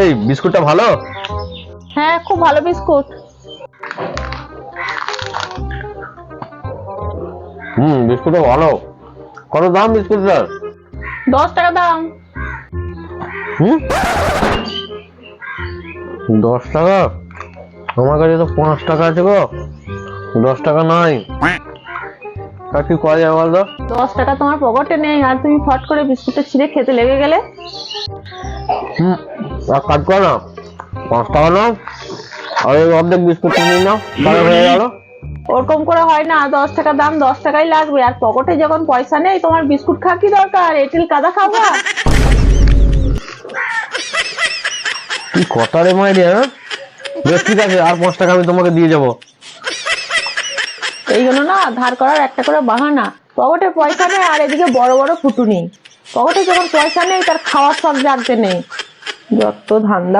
এই বিস্কুটটা ভালো? হ্যাঁ খুব ভালো বিস্কুট। হুম বিস্কুটটা ভালো। কত দাম বিস্কুটটার? দশ টাকা দাম। হুম? দশ টাকা? আমার কাছে তো পাঁচ টাকা আছে গো। দশ টাকা নাই। তা কি করা যায় বলতো? দশ টাকা তোমার পকেটে নেই আর তুমি ফট করে বিস্কুটটা ছিঁড়ে খেতে লেগে গেলে? হুম এক কাজ করো না। পাঁচ টাকা নাও আর এই অর্ধেক বিস্কুট নিয়ে নাও তাহলে হয়ে গেল। ওরকম করে হয় না দশ টাকা দাম দশ টাকাই লাগবে। আর পকেটে যখন পয়সা নেই তোমার বিস্কুট খাওয়া কি দরকার? এটিল কাদা কি কথা রে মাইরি হ্যাঁ? বেশ ঠিক আছে আর পাঁচ টাকা আমি তোমাকে দিয়ে যাব। এই জন্য না ধার করার একটা করে বাহানা। পকেটে পয়সা নেই আর এদিকে বড় বড় ফুটুনি। পকেটে যখন পয়সা নেই তার খাওয়ার সব জানতে নেই। যত ধান্দা